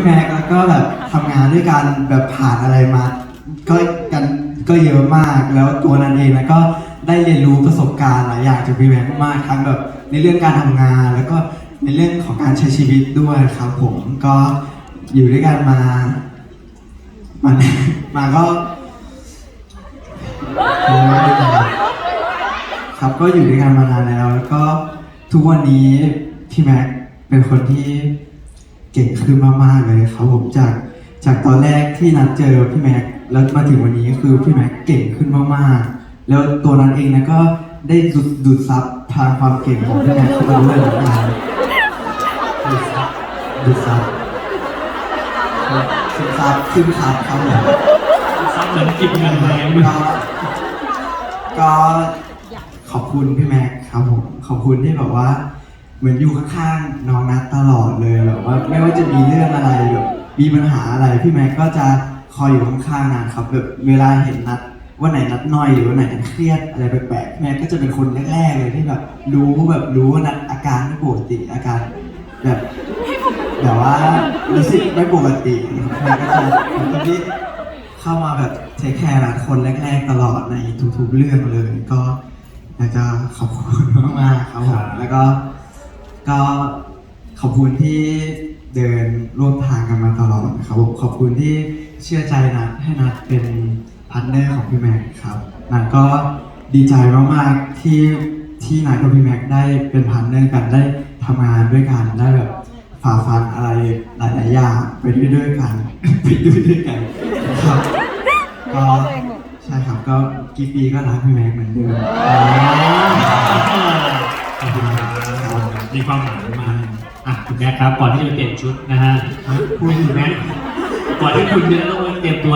พี่แม็กแล้วก็แบบทำงานด้วยกันแบบผ่านอะไรมา ก็กันก็เยอะมากแล้วตัวนันเองนะก็ได้เรียนรู้ประสบการณ์หลายอย่างจากพี่แม็กมากทั้งแบบในเรื่องการทำงาน แล้วก็ในเรื่องของการใช้ชีวิตด้วยครับผมก็อยู่ด้วยกันมา มัน มาก็ ครับก็อยู่ด้วยกันมานานแล้ว แล้วก็ทุกวันนี้พี่แม็กเป็นคนที่ เก่งขึ้นมากๆเลยครับผมจากจากตอนแรกที่นัดเจอพี่แม็กแล้วมาถึงวันนี้ก็คือพี่แม็กเก่งขึ้นมากๆ แล้วตัวนั้นเองนะก็ได้ดูดดูดซับพลังความเก่งของพี่แม็กเข้ามาด้วยเหมือนกันดูดซับดูดซับซึมซับซึมซับครับผมซับเหมือนกินเงินแรงก็ก็ขอบคุณพี่แม็กครับผมขอบคุณที่แบบว่า เหมือนอยู่ข้างๆน้องนัทตลอดเลยแบบว่าไม่ว่าจะมีเรื่องอะไรแบบมีปัญหาอะไรพี่แม็กก็จะคอยอยู่ข้างๆนะครับแบบเวลาเห็นนัดว่าไหนนัดน้อยหรือว่าไหนนัดเครียดอะไรแปลกๆแม็กก็จะเป็นคนแรกๆเลยที่แบบรู้แบบรู้ว่านัดอาการไม่ปกติอาการแบบแบบว่ารู้สึกไม่ปกติพี่แม็กก็จะเป็นคนที่เข้ามาแบบเทคแคร์รักคนแรก ๆ ตลอดในทุกๆเรื่องเลยก็อยากจะขอบคุณมากๆครับผมแล้วก็ ก็ขอบคุณที่เดินร่วมทางกันมาตลอดนะครับผมขอบคุณที่เชื่อใจนัดให้นัดเป็นพาร์ทเนอร์ของพี่แม็กครับนัดก็ดีใจมากๆที่ที่นัดกับพี่แม็กได้เป็นพาร์ทเนอร์กันได้ทำงานด้วยกันได้แบบฝ่าฟันอะไรหลายๆอย่างไปด้วยด้วยกันไปด้วยด้วยกันครับก็ใช่ครับก็กี่ปีก็รักพี่แม็กเหมือนเดิม ขอบคุณครับมีความหมายมากอะคุณแม่ครับก่อนที่จะเปลี่ยนชุดนะฮะพูดถึงแม่ก่อนที่คุณจะต้องเตรียมตัว